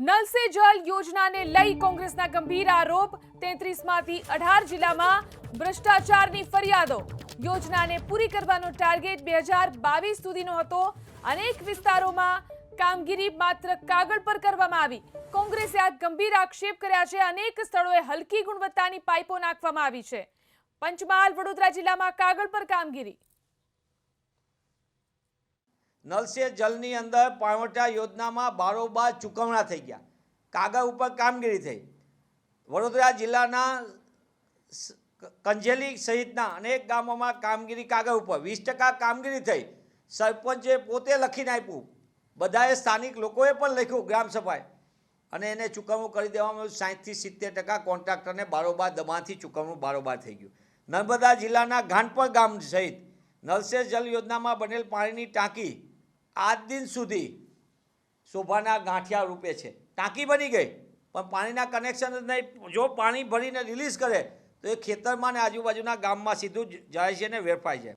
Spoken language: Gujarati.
નલ સે જલ યોજનાને લઈ કોંગ્રેસના ગંભીર આરોપ. તેત્રીસમાંથી અઢાર જિલ્લામાં ભ્રષ્ટાચારની ફરિયાદો. યોજનાને પૂરી કરવાનો ટાર્ગેટ બે હજાર બાવીસ સુધીનો હતો. અનેક વિસ્તારોમાં કામગીરી માત્ર કાગળ પર કરવામાં આવી. કોંગ્રેસે આ ગંભીર આક્ષેપ કર્યા છે. અનેક સ્થળોએ હલકી ગુણવત્તાની પાઇપો નાખવામાં આવી છે. પંચમહાલ, વડોદરા જિલ્લામાં કાગળ પર કામગીરી. નલ જલની અંદર પાણવટા યોજનામાં બારોબાર ચૂકવણા થઈ ગયા. કાગળ ઉપર કામગીરી થઈ. વડોદરા જિલ્લાના કંજેલી સહિતના અનેક ગામોમાં કામગીરી કાગળ ઉપર વીસ ટકા કામગીરી થઈ. સરપંચે પોતે લખીને આપ્યું. બધાએ સ્થાનિક લોકોએ પણ લખ્યું ગ્રામસભાએ અને એને ચૂકવણું કરી દેવામાં આવ્યું. સાહીઠથી સિત્તેર ટકા કોન્ટ્રાક્ટરને બારોબાર દબાણથી ચૂકવણું બારોબાર થઈ ગયું. નર્મદા જિલ્લાના ઘાનપર ગામ સહિત નલસે જલ યોજનામાં બનેલ પાણીની ટાંકી આજ દિન સુધી શોભાના ગાંઠિયા રૂપે છે. ટાંકી બની ગઈ, પણ પાણીના કનેક્શન જ નહીં. જો પાણી ભરીને રિલીઝ કરે, તો એ ખેતરમાં ને આજુબાજુના ગામમાં સીધું જાય છે ને વેરફાય છે.